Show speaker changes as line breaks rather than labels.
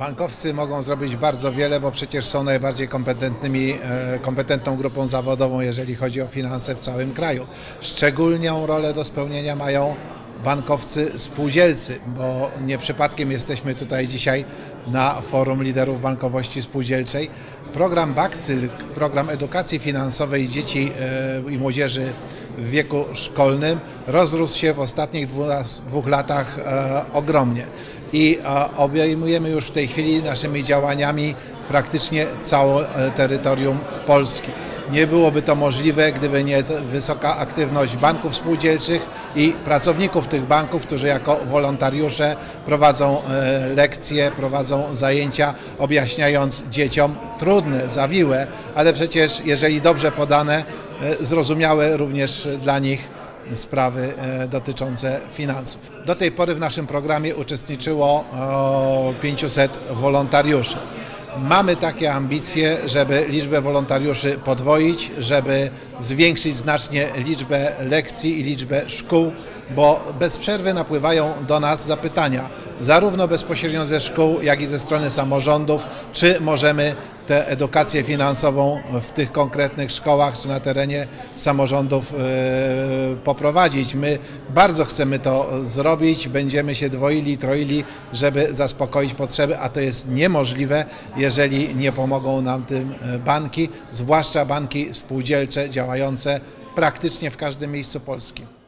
Bankowcy mogą zrobić bardzo wiele, bo przecież są najbardziej kompetentnymi, e, kompetentną grupą zawodową, jeżeli chodzi o finanse w całym kraju. Szczególną rolę do spełnienia mają bankowcy spółdzielcy, bo nie przypadkiem jesteśmy tutaj dzisiaj na forum liderów bankowości spółdzielczej. Program Bakcyl, program edukacji finansowej dzieci e, i młodzieży w wieku szkolnym rozrósł się w ostatnich dwóch latach e, ogromnie i obejmujemy już w tej chwili naszymi działaniami praktycznie całe e, terytorium Polski. Nie byłoby to możliwe, gdyby nie wysoka aktywność banków spółdzielczych i pracowników tych banków, którzy jako wolontariusze prowadzą e, lekcje, prowadzą zajęcia, objaśniając dzieciom trudne, zawiłe, ale przecież jeżeli dobrze podane, e, zrozumiałe również dla nich sprawy e, dotyczące finansów. Do tej pory w naszym programie uczestniczyło o, 500 wolontariuszy. Mamy takie ambicje, żeby liczbę wolontariuszy podwoić, żeby zwiększyć znacznie liczbę lekcji i liczbę szkół, bo bez przerwy napływają do nas zapytania, zarówno bezpośrednio ze szkół, jak i ze strony samorządów, czy możemy tę edukację finansową w tych konkretnych szkołach czy na terenie samorządów e, poprowadzić. My bardzo chcemy to zrobić, będziemy się dwoili, troili, żeby zaspokoić potrzeby, a to jest niemożliwe, jeżeli nie pomogą nam tym e, banki, zwłaszcza banki spółdzielcze działające praktycznie w każdym miejscu Polski.